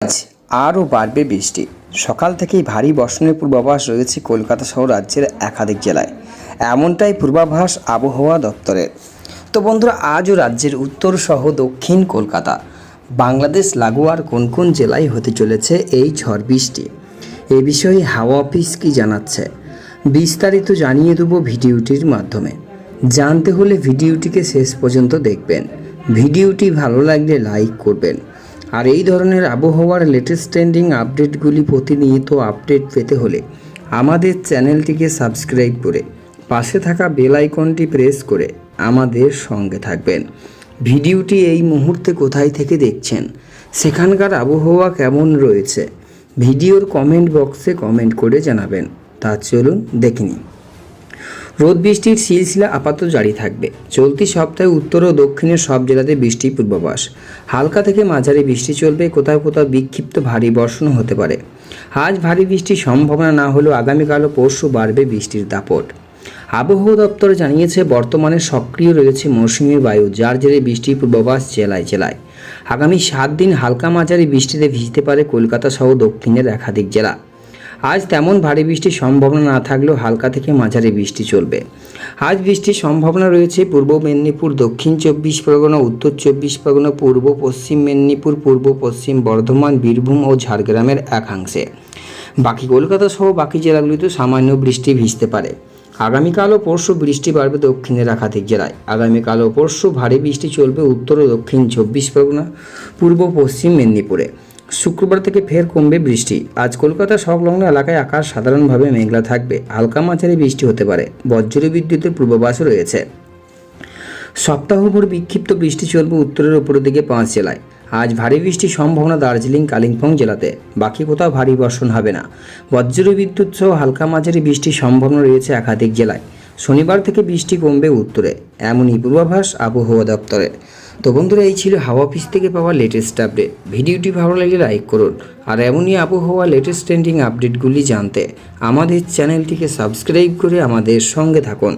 আজ আরও বাড়বে বৃষ্টি। সকাল থেকেই ভারী বর্ষণের পূর্বাভাস রয়েছে কলকাতা সহ রাজ্যের একাধিক জেলায়। এমনটাই পূর্বাভাস আবহাওয়া দপ্তরের। তো বন্ধুরা, আজও রাজ্যের উত্তর সহ দক্ষিণ কলকাতা। বাংলাদেশ লাগোয়ার কোন কোন জেলায় হতে চলেছে এই ঝড় বৃষ্টি? এ বিষয়ে হাওয়া অফিস কি জানাচ্ছে? বিস্তারিত জানিয়ে দেবো ভিডিওটির মাধ্যমে। জানতে হলে ভিডিওটিকে শেষ পর্যন্ত দেখবেন। ভিডিওটি ভালো লাগলে লাইক করবেন। আর এই ধরনের আবহাওয়ার লেটেস্ট ট্রেন্ডিং আপডেটগুলি প্রতিনিয়ত আপডেট পেতে হলে আমাদের চ্যানেলটিকে সাবস্ক্রাইব করে পাশে থাকা বেল আইকনটি প্রেস করে আমাদের সঙ্গে থাকবেন। ভিডিওটি এই মুহূর্তে কোথায় থেকে দেখছেন, সেখানকার আবহাওয়া কেমন রয়েছে, ভিডিওর কমেন্ট বক্সে কমেন্ট করে জানাবেন। তা চলুন দেখে নিই। রোদ বৃষ্টির সিলসিলা আপাতত জারি থাকবে। চলতি সপ্তাহে উত্তর ও দক্ষিণের সব জেলাতে বৃষ্টির পূর্বাভাস। হালকা থেকে মাঝারি বৃষ্টি চলবে, কোথাও কোথাও বিক্ষিপ্ত ভারী বর্ষণ হতে পারে। আজ ভারী বৃষ্টির সম্ভাবনা না হলেও আগামীকাল ও পরশু বাড়বে বৃষ্টির দাপট। আবহাওয়া দপ্তর জানিয়েছে, বর্তমানে সক্রিয় রয়েছে মৌসুমী বায়ু, যার জেরে বৃষ্টির পূর্বাভাস জেলায় জেলায়। আগামী সাত দিন হালকা মাঝারি বৃষ্টিতে ভিজতে পারে কলকাতা সহ দক্ষিণের একাধিক জেলা। আজ তেমন ভারী বৃষ্টির সম্ভাবনা না থাকলেও হালকা থেকে মাঝারি বৃষ্টি চলবে। আজ বৃষ্টির সম্ভাবনা রয়েছে পূর্ব মেদিনীপুর, দক্ষিণ চব্বিশ পরগনা, উত্তর চব্বিশ পরগনা, পূর্ব পশ্চিম মেদিনীপুর, পূর্ব পশ্চিম বর্ধমান, বীরভূম ও ঝাড়গ্রামের একাংশে। বাকি কলকাতা সহ বাকি জেলাগুলিতে সামান্য বৃষ্টি ভিজতে পারে। আগামীকাল ও পরশু বৃষ্টি বাড়বে দক্ষিণের একাধিক জেলায়। আগামীকাল ও পরশু ভারী বৃষ্টি চলবে উত্তর ও দক্ষিণ চব্বিশ পরগনা, পূর্ব পশ্চিম মেদিনীপুরে। শুক্রবার থেকে ফের কমবে বৃষ্টি। আজ কলকাতা সংলগ্ন এলাকায় আকাশ সাধারণভাবে মেঘলা থাকবে। হালকা মাঝারি বৃষ্টি হতে পারে। বজ্র বিদ্যুতের পূর্বাভাসও রয়েছে। সপ্তাহভর বিক্ষিপ্ত বৃষ্টি চলবে উত্তরের উপরের দিকে পাঁচ জেলায়। আজ ভারী বৃষ্টির সম্ভাবনা দার্জিলিং, কালিম্পং জেলাতে। বাকি কোথাও ভারী বর্ষণ হবে না। বজ্র বিদ্যুৎ সহ হালকা মাঝারি বৃষ্টির সম্ভাবনা রয়েছে একাধিক জেলায়। শনিবার থেকে বৃষ্টি কমবে উত্তরে, এমনই পূর্বাভাস আবহাওয়া দপ্তরের। তো বন্ধুরা, এই ছিল হাওয়া অফিস থেকে পাওয়া লেটেস্ট আপডেট ভিডিওটি ভালো লাগলে লাইক করুন, আর এমনই আবহাওয়া লেটেস্ট ট্রেন্ডিং আপডেটগুলি জানতে আমাদের চ্যানেলটিকে সাবস্ক্রাইব করে আমাদের সঙ্গে থাকুন।